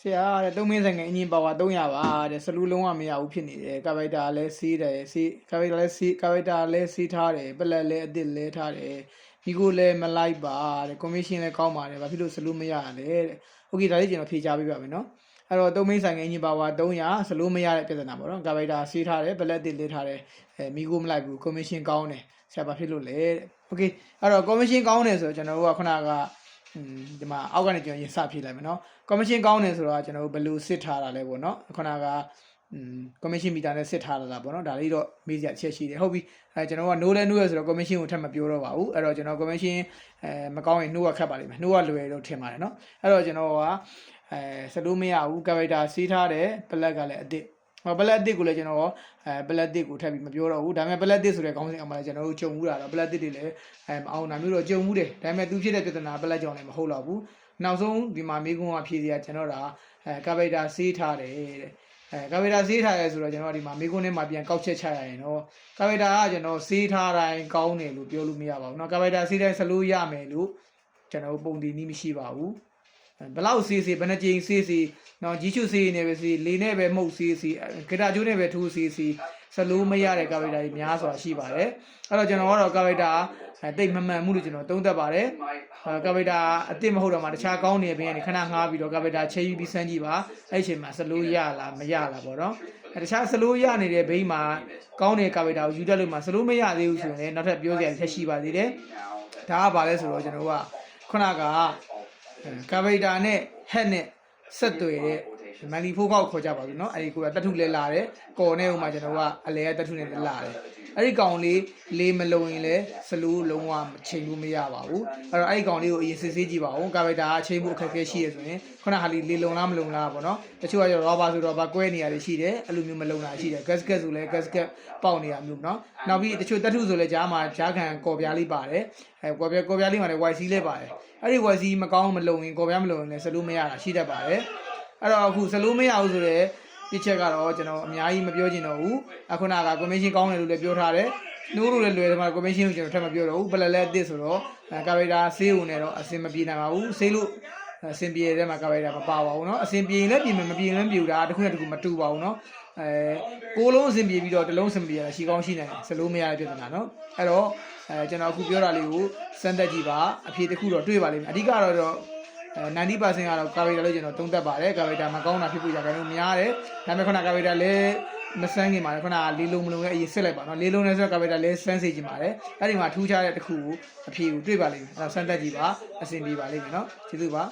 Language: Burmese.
ဆရာတဲ့သုံးမင်းဆိုင်ကအင်ဂျင်ပါဝါ300ပါတဲ့စလူးလုံးဝမရဘူးဖြစ်နေတယ်ကာဗိုက်တာလည်းစီးတယ်စီးကာဗိုက်တာလည်းစီးကာဗိုက်တာလည်းစီးထားတယ်ပလက်လည်းအစ်စ်လည်းထားတယ်ဒီကိုလည်းမလိုက်ပါတဲ့ကော်မရှင်လည်းကောင်းပါတယ်ဘာဖြစ်လို့စလူးမရလဲတဲ့โอเคဒါလေးကျွန်တော်ဖြေချပေးပါမယ်နော်အဲ့တော့သုံးမင်းဆိုင်ကအင်ဂျင်ပါဝါ300စလူးမရတဲ့ပြဿနာပေါ့နော်ကာဗိုက်တာစီးထားတယ်ပလက်အစ်စ်လည်းထားတယ်အဲမိကိုမလိုက်ဘူးကော်မရှင်ကောင်းတယ်ဆရာဘာဖြစ်လို့လဲတဲ့โอเคအဲ့တော့ကော်မရှင်ကောင်းတယ်ဆိုတော့ကျွန်တော်တို့ကခုနက อืม ဒီမှာအောက်ကနေကျွန်တော်ရင်စဖြည့်လိုက်မယ်နော်ကော်မရှင်ကောင်းတယ်ဆိုတော့ကျွန်တော်တို့ဘယ်လိုစစ်ထားတာလဲပေါ့နော်ခုနကကော်မရှင်မီတာနဲ့စစ်ထားတာလားပေါ့နော်ဒါလေးတော့မေးစရာချက်ရှိတယ်ဟုတ်ပြီအဲကျွန်တော်က no လဲ no ရဆိုတော့ကော်မရှင်ကိုထပ်မပြောတော့ပါဘူးအဲ့တော့ကျွန်တော်ကော်မရှင်အဲမကောင်းရင် no ကခတ်ပါလိမ့်မယ် no ကလွယ်တော့ထင်ပါတယ်နော်အဲ့တော့ကျွန်တော်ကအဲစလို့မရဘူး character စီးထားတယ် black ကလည်းအစ်စ် ပလက်တစ်ကိုလည်းကျွန်တော်အဲပလက်တစ်ကိုထပ်ပြီးမပြောတော့ဘူးဒါပေမဲ့ပလက်တစ်ဆိုတဲ့ခေါင်းစဉ်အမှလည်းကျွန်တော်တို့ကြုံမှုတာတော့ပလက်တစ်တွေလည်းအဲမအောင်တာမျိုးတော့ကြုံမှုတယ်ဒါပေမဲ့သူဖြစ်တဲ့ပြဿနာပလက်ကြောင့်လည်းမဟုတ်တော့ဘူးနောက်ဆုံးဒီမှာမိကုန်းကဖြည့်စရာကျွန်တော်ဒါအဲကာဗိုက်တာစီးထားတယ်တဲ့အဲကာဗိုက်တာစီးထားရဲဆိုတော့ကျွန်တော်ဒီမှာမိကုန်းထဲမှာပြန်ကောက်ချက်ချရရင်တော့ကာဗိုက်တာကကျွန်တော်စီးထားတိုင်းကောင်းတယ်လို့ပြောလို့မရပါဘူးเนาะကာဗိုက်တာစီးတိုင်းစလို့ရမယ်လို့ကျွန်တော်ပုံတည်နည်းမရှိပါဘူး ဘလောက်စီးစီဘယ်နှကြိမ်စီးစီနော်ဂျီချူစီးနေပဲစီလေနဲ့ပဲမှုတ်စီးစီဂီတာကျိုးနဲ့ပဲထိုးစီးစီစလို့မရတဲ့ကာဗိတာကြီးများစွာရှိပါတယ်အဲ့တော့ကျွန်တော်ကတော့ကာဗိတာအဲတိတ်မမှန်မှုလို့ကျွန်တော်သုံးသပ်ပါတယ်အဲကာဗိတာအစ်စ်မဟုတ်တော့မှတခြားကောင်းနေပြင်ခဏငှားပြီးတော့ကာဗိတာချေယူပြီးစမ်းကြည့်ပါအဲ့အချိန်မှာစလို့ရလားမရလားပေါ့နော်အဲတခြားစလို့ရနေတဲ့ဘိန်းမှာကောင်းတဲ့ကာဗိတာကိုယူတတ်လို့မှစလို့မရသေးဘူးဆိုရင်နောက်ထပ်ပြောစရာတစ်ချက်ရှိပါသေးတယ်ဒါကဘာလဲဆိုတော့ကျွန်တော်ကခုနက ကာဗိတာနဲ့ဟက်နဲ့ဆက်သွယ်တဲ့ မန်လီဖိုးကောက်ခေါ်ကြပါဘူးเนาะအဲဒီကိုကတထုလဲလာတယ်ကော်နဲ့ဥမှာကျွန်တော်ကအလဲတထုနဲ့လာတယ်အဲ့ဒီကောင်လေးလေးမလုံရင်လဲစလူးလုံးဝချိန်လို့မရပါဘူးအဲ့တော့အဲ့ဒီကောင်လေးကိုအရင်စစ်ဆေးကြည့်ပါဦးကာဗိတာကချိန်မှုအခက်အခဲရှိရဆိုရင်ခုနဟာလေးလေးလုံလားမလုံလားပေါ့เนาะတချို့ကရောဘာဆိုတော့ဘာကွဲနေရတယ်ရှိတယ်အဲ့လိုမျိုးမလုံတာရှိတယ် gasket ဆိုလဲ gasket ပေါက်နေရမျိုးเนาะနောက်ပြီးတချို့တထုဆိုလဲကြားမှာကြားခံကော်ပြားလေးပါတယ်အဲကော်ပြားကော်ပြားလေးမှာလည်း YC လဲပါတယ်အဲ့ဒီ YC မကောင်းမလုံရင်ကော်ပြားမလုံရင်လည်းစလူးမရတာရှိတတ်ပါတယ် အဲ့တော့အခုစလူးမရဘူးဆိုတော့ပြစ်ချက်ကတော့ကျွန်တော်အများကြီးမပြောချင်တော့ဘူးအခုနက commission ကောင်းတယ်လို့လည်းပြောထားတယ်နိုးလို့လည်းလွယ်တယ်မှာ commission ကိုကျွန်တော်ထပ်မပြောတော့ဘူးဘယ်လဲလဲအစ်စ်ဆိုတော့ကာဗေတာဆေးုံနဲ့တော့အဆင်မပြေနိုင်ပါဘူးဆေးလို့အဆင်ပြေတဲ့မှာကာဗေတာမပါပါဘူးเนาะအဆင်ပြေရင်လည်းပြင်မယ်မပြေရင်လည်းမပြေဘူးဒါတစ်ခုနဲ့တစ်ခုမတူပါဘူးเนาะအဲကိုးလုံးအဆင်ပြေပြီးတော့တစ်လုံးအဆင်ပြေရတာရှိကောင်းရှိနိုင်တယ်စလို့မရတဲ့ပြဿနာเนาะအဲ့တော့အဲကျွန်တော်အခုပြောတာလေးကိုစမ်းသက်ကြည့်ပါအဖြေတစ်ခုတော့တွေ့ပါလိမ့်မယ်အဓိကတော့တော့အဲ 90%ကတော့ကာဗေတာလို့ကျွန်တော်သုံးသပ်ပါတယ်ကာဗေတာမကောင်းတာဖြစ်ဖို့ရခိုင်လို့များတယ်ဒါပေမဲ့ခုနကာဗေတာလည်းမစမ်းခင်ပါလေခုနကလေးလုံးမလုံးနဲ့အရင်စစ်လိုက်ပါနော်လေးလုံးနဲ့ဆိုတော့ကာဗေတာလည်းစမ်းစေချင်ပါတယ်အဲ့ဒီမှာထူးခြားတဲ့တစ်ခုကိုအဖြေကိုတွေ့ပါလိမ့်မယ်အဲ့တော့စမ်းသက်ကြည့်ပါအဆင်ပြေပါလိမ့်မယ်နော်ကျေးဇူးပါ